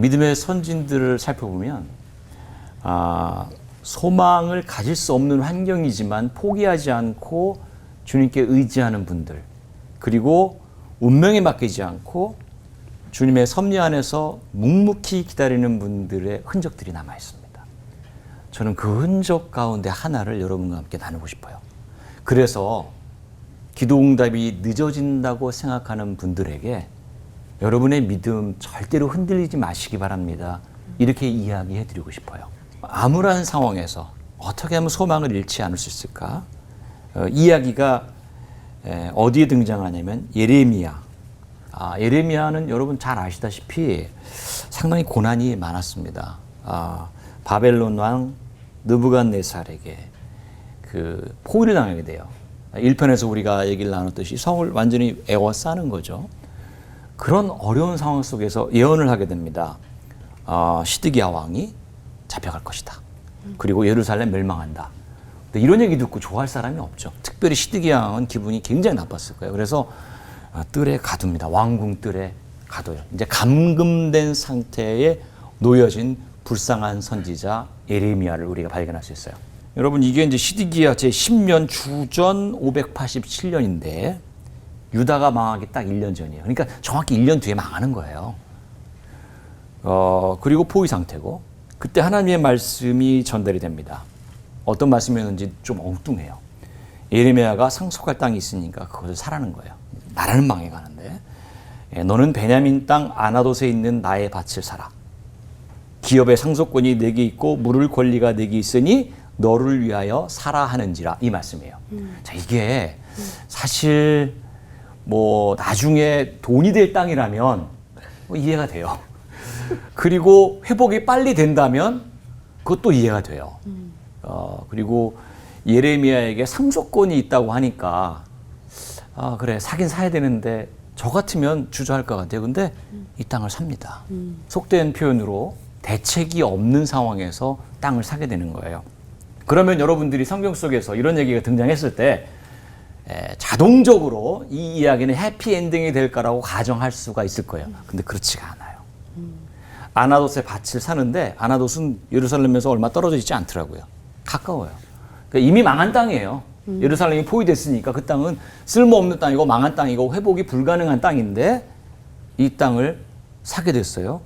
믿음의 선진들을 살펴보면 아, 소망을 가질 수 없는 환경이지만 포기하지 않고 주님께 의지하는 분들 그리고 운명에 맡기지 않고 주님의 섭리 안에서 묵묵히 기다리는 분들의 흔적들이 남아 있습니다. 저는 그 흔적 가운데 하나를 여러분과 함께 나누고 싶어요. 그래서 기도 응답이 늦어진다고 생각하는 분들에게 여러분의 믿음 절대로 흔들리지 마시기 바랍니다. 이렇게 이야기해 드리고 싶어요. 암울한 상황에서 어떻게 하면 소망을 잃지 않을 수 있을까? 어, 이야기가 에, 어디에 등장하냐면 예레미야. 아, 예레미야는 여러분 잘 아시다시피 상당히 고난이 많았습니다. 아, 바벨론 왕 느부갓네살에게 그 포위를 당하게 돼요. 1편에서 우리가 얘기를 나눴듯이 성을 완전히 에워싸는 거죠. 그런 어려운 상황 속에서 예언을 하게 됩니다. 어, 시드기야 왕이 잡혀갈 것이다. 그리고 예루살렘 멸망한다. 근데 이런 얘기 듣고 좋아할 사람이 없죠. 특별히 시드기야 왕은 기분이 굉장히 나빴을 거예요. 그래서 어, 뜰에 가둡니다. 왕궁 뜰에 가둬요. 이제 감금된 상태에 놓여진 불쌍한 선지자 예레미야를 우리가 발견할 수 있어요. 여러분 이게 이제 시드기야 제 10년 주전 587년인데 유다가 망하기 딱 1년 전이에요. 그러니까 정확히 1년 뒤에 망하는 거예요. 어, 그리고 포위 상태고 그때 하나님의 말씀이 전달이 됩니다. 어떤 말씀이었는지 좀 엉뚱해요. 예레미야가 상속할 땅이 있으니까 그것을 사라는 거예요. 나라는 망해 가는데 예, 너는 베냐민 땅 아나돗에 있는 나의 밭을 사라. 기업의 상속권이 내게 있고 물을 권리가 내게 있으니 너를 위하여 사라 하는지라 이 말씀이에요. 자 이게 사실 뭐 나중에 돈이 될 땅이라면 뭐 이해가 돼요. 그리고 회복이 빨리 된다면 그것도 이해가 돼요. 어, 그리고 예레미야에게 상속권이 있다고 하니까 아 그래 사긴 사야 되는데 저 같으면 주저할 것 같아요. 근데 이 땅을 삽니다. 속된 표현으로 대책이 없는 상황에서 땅을 사게 되는 거예요. 그러면 여러분들이 성경 속에서 이런 얘기가 등장했을 때 에, 자동적으로 이 이야기는 해피엔딩이 될 거라고 가정할 수가 있을 거예요. 근데 그렇지가 않아요. 아나돗의 밭을 사는데 아나돗은 예루살렘에서 얼마 떨어져 있지 않더라고요. 가까워요. 그러니까 이미 망한 땅이에요. 예루살렘이 포위됐으니까 그 땅은 쓸모없는 땅이고 망한 땅이고 회복이 불가능한 땅인데 이 땅을 사게 됐어요.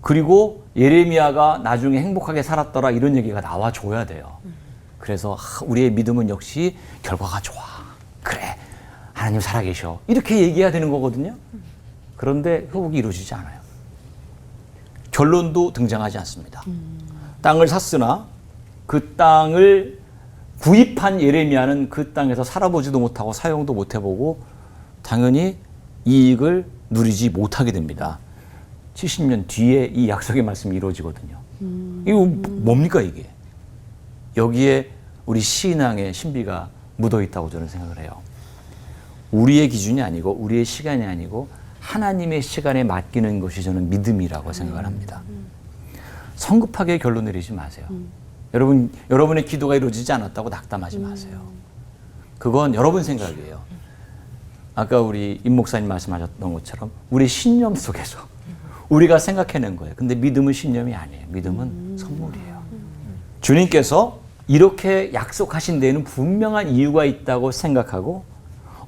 그리고 예레미야가 나중에 행복하게 살았더라 이런 얘기가 나와줘야 돼요. 그래서 아, 우리의 믿음은 역시 결과가 좋아. 그래. 하나님 살아계셔. 이렇게 얘기해야 되는 거거든요. 그런데 회복이 이루어지지 않아요. 결론도 등장하지 않습니다. 땅을 샀으나 그 땅을 구입한 예레미야는 그 땅에서 살아보지도 못하고 사용도 못 해보고 당연히 이익을 누리지 못하게 됩니다. 70년 뒤에 이 약속의 말씀이 이루어지거든요. 이거 뭡니까 이게? 여기에 우리 신앙의 신비가 묻어 있다고 저는 생각을 해요. 우리의 기준이 아니고 우리의 시간이 아니고 하나님의 시간에 맡기는 것이 저는 믿음이라고 생각을 합니다. 성급하게 결론 내리지 마세요. 여러분 여러분의 기도가 이루어지지 않았다고 낙담하지 마세요. 그건 여러분 생각이에요. 아까 우리 임 목사님 말씀하셨던 것처럼 우리 신념 속에서 우리가 생각해낸 거예요. 근데 믿음은 신념이 아니에요. 믿음은 선물이에요. 주님께서 이렇게 약속하신 데에는 분명한 이유가 있다고 생각하고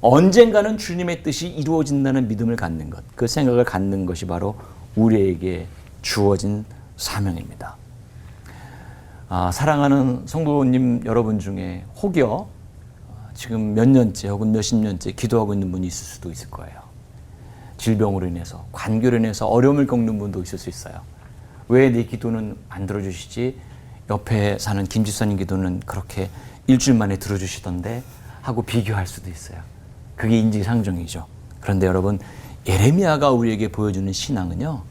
언젠가는 주님의 뜻이 이루어진다는 믿음을 갖는 것, 그 생각을 갖는 것이 바로 우리에게 주어진 사명입니다. 아, 사랑하는 성도님 여러분 중에 혹여 지금 몇 년째 혹은 몇십 년째 기도하고 있는 분이 있을 수도 있을 거예요. 질병으로 인해서, 관계로 인해서 어려움을 겪는 분도 있을 수 있어요. 왜 내 기도는 안 들어주시지? 옆에 사는 김지선님 기도는 그렇게 일주일 만에 들어주시던데 하고 비교할 수도 있어요. 그게 인지상정이죠. 그런데 여러분, 예레미야가 우리에게 보여주는 신앙은요,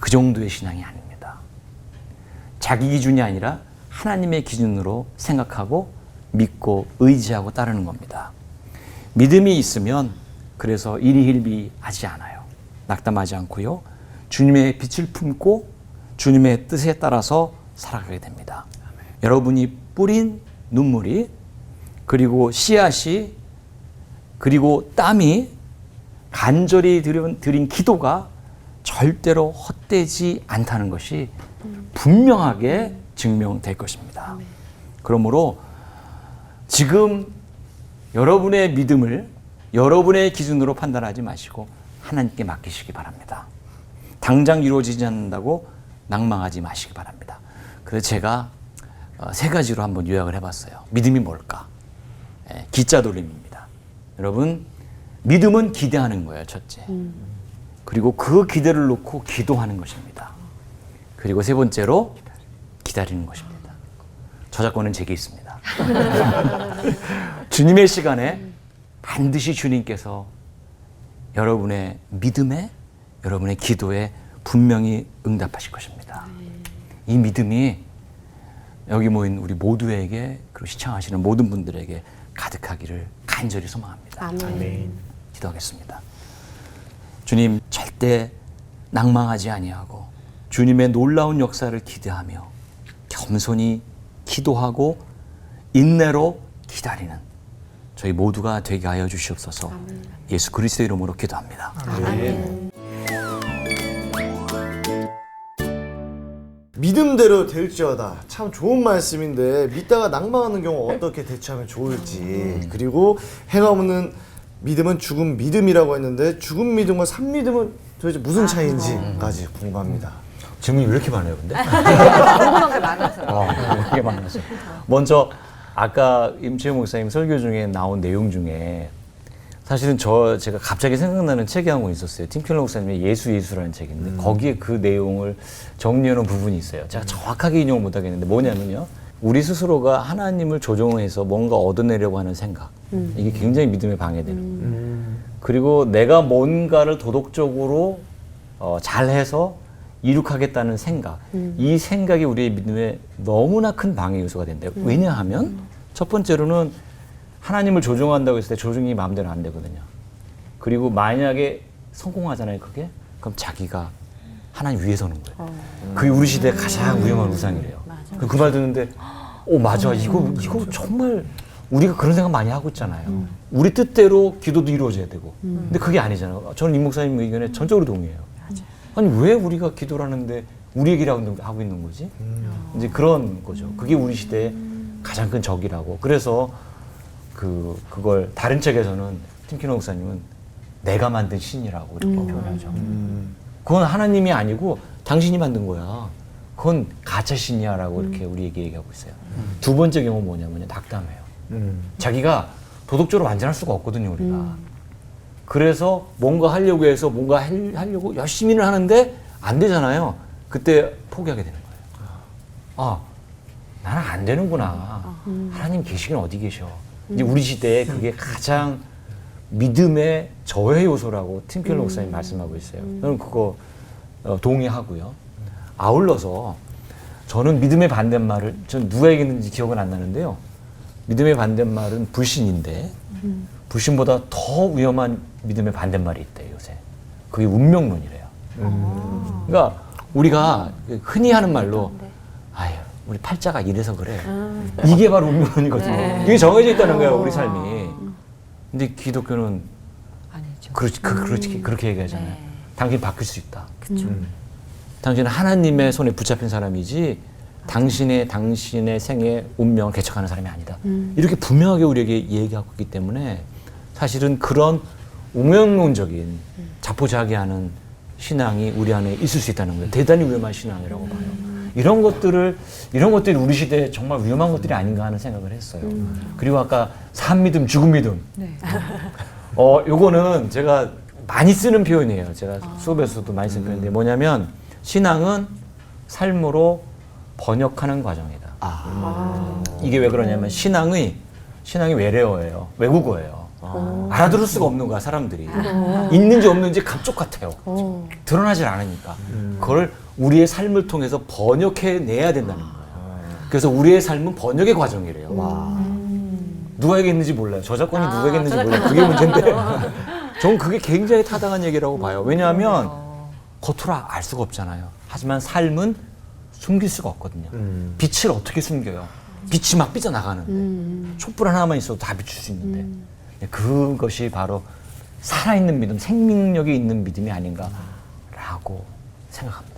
그 정도의 신앙이 아닙니다. 자기 기준이 아니라 하나님의 기준으로 생각하고 믿고 의지하고 따르는 겁니다. 믿음이 있으면 그래서 일희일비하지 않아요. 낙담하지 않고요. 주님의 빛을 품고 주님의 뜻에 따라서 살아가게 됩니다. 여러분이 뿌린 눈물이 그리고 씨앗이 그리고 땀이 간절히 드린, 드린 기도가 절대로 헛되지 않다는 것이 분명하게 증명될 것입니다. 그러므로 지금 여러분의 믿음을 여러분의 기준으로 판단하지 마시고 하나님께 맡기시기 바랍니다. 당장 이루어지지 않는다고 낭망하지 마시기 바랍니다. 그래서 제가 어, 세 가지로 한번 요약을 해봤어요. 믿음이 뭘까? 예, 기자 돌림입니다. 여러분, 믿음은 기대하는 거예요, 첫째. 그리고 그 기대를 놓고 기도하는 것입니다. 그리고 세 번째로 기다리는 것입니다. 저작권은 제게 있습니다. 주님의 시간에 반드시 주님께서 여러분의 믿음에, 여러분의 기도에 분명히 응답하실 것입니다. 이 믿음이 여기 모인 우리 모두에게 그리고 시청하시는 모든 분들에게 가득하기를 간절히 소망합니다. 아멘. 기도하겠습니다. 주님 절대 낭망하지 아니하고 주님의 놀라운 역사를 기대하며 겸손히 기도하고 인내로 기다리는 저희 모두가 되게 하여 주시옵소서. 예수 그리스도 이름으로 기도합니다. 믿음대로 될지어다. 참 좋은 말씀인데 믿다가 낭망하는 경우 어떻게 대처하면 좋을지. 그리고 해가 없는 믿음은 죽은 믿음이라고 했는데 죽은 믿음과 산 믿음은 도대체 무슨 차이인지까지 궁금합니다. 질문이 왜 이렇게 많아요, 근데? 궁금한 게 많아서. 어, 되게 많아서. 먼저 아까 임채용 목사님 설교 중에 나온 내용 중에 사실은 저 제가 갑자기 생각나는 책이 한 권 있었어요. 팀켈러 목사님의 예수 예수라는 책인데 거기에 그 내용을 정리해 놓은 부분이 있어요. 제가 정확하게 인용을 못 하겠는데 뭐냐면요. 우리 스스로가 하나님을 조종해서 뭔가 얻어내려고 하는 생각. 이게 굉장히 믿음에 방해되는 거예요. 그리고 내가 뭔가를 도덕적으로 어, 잘해서 이룩하겠다는 생각. 이 생각이 우리의 믿음에 너무나 큰 방해 요소가 된대요. 왜냐하면 첫 번째로는 하나님을 조종한다고 했을 때 조종이 마음대로 안 되거든요. 그리고 만약에 성공하잖아요, 그게? 그럼 자기가 하나님 위에 서는 거예요. 그게 우리 시대 가장 위험한 우상이래요. 그 말 듣는데, 오, 맞아. 이거, 이거 정말 우리가 그런 생각 많이 하고 있잖아요. 우리 뜻대로 기도도 이루어져야 되고. 근데 그게 아니잖아요. 저는 임 목사님 의견에 전적으로 동의해요. 아니, 왜 우리가 기도를 하는데 우리 얘기를 하고 있는- 하고 있는 거지? 이제 그런 거죠. 그게 우리 시대의 가장 큰 적이라고. 그래서 그, 그걸 다른 책에서는 팀키노 목사님은 내가 만든 신이라고 이렇게 표현하죠. 그건 하나님이 아니고 당신이 만든 거야. 그건 가짜 신이야라고 이렇게 우리에게 얘기하고 있어요. 두 번째 경우 뭐냐면요. 낙담해요. 자기가 도덕적으로 완전할 수가 없거든요, 우리가. 그래서 뭔가 하려고 해서 뭔가 할- 하려고 열심히는 하는데 안 되잖아요. 그때 포기하게 되는 거예요. 아, 나는 안 되는구나. 하나님 계시긴 어디 계셔. 이제 우리 시대에 그게 가장 믿음의 저해 요소라고 팀켈러 목사님 말씀하고 있어요. 저는 그거 어, 동의하고요. 아울러서 저는 믿음의 반대말을 전 누가 얘기했는지 기억은 안 나는데요. 믿음의 반대말은 불신인데 불신보다 더 위험한 믿음의 반대말이 있대요 요새. 그게 운명론이래요. 그러니까 우리가 흔히 하는 말로 아유 우리 팔자가 이래서 그래. 이게 바로 운명론이거든요. 이게 정해져 있다는 거예요 우리 삶이. 근데 기독교는 아니죠. 그렇지 그, 그렇지 그렇게 얘기하잖아요. 네. 당신 바뀔 수 있다. 그쵸. 당신은 하나님의 손에 붙잡힌 사람이지 당신의 당신의 생의 운명을 개척하는 사람이 아니다. 이렇게 분명하게 우리에게 얘기하고 있기 때문에 사실은 그런 우명론적인 자포자기하는 신앙이 우리 안에 있을 수 있다는 거예요. 대단히 위험한 신앙이라고 봐요. 이런 것들을 이런 것들이 우리 시대에 정말 위험한 것들이 아닌가 하는 생각을 했어요. 그리고 아까 산 믿음, 죽은 믿음. 네. 어, 요거는 제가 많이 쓰는 표현이에요. 제가 수업에서도 많이 쓰는 표현인데 뭐냐면 신앙은 삶으로 번역하는 과정이다. 이게 왜 그러냐면 신앙의 신앙이 외래어예요. 외국어예요. 알아들을 수가 없는 거야 사람들이 있는지 없는지 감쪽 같아요. 드러나질 않으니까 그걸 우리의 삶을 통해서 번역해 내야 된다는 거예요. 그래서 우리의 삶은 번역의 과정이래요. 누가 얘기했는지 몰라요. 저작권이 아, 누가 얘기했는지 저작권. 몰라요. 그게 문제인데 저는 그게 굉장히 타당한 얘기라고 봐요. 왜냐하면 겉으로 알 수가 없잖아요. 하지만 삶은 숨길 수가 없거든요. 빛을 어떻게 숨겨요? 빛이 막 삐져나가는데 촛불 하나만 있어도 다 비출 수 있는데 그것이 바로 살아있는 믿음, 생명력이 있는 믿음이 아닌가라고 생각합니다.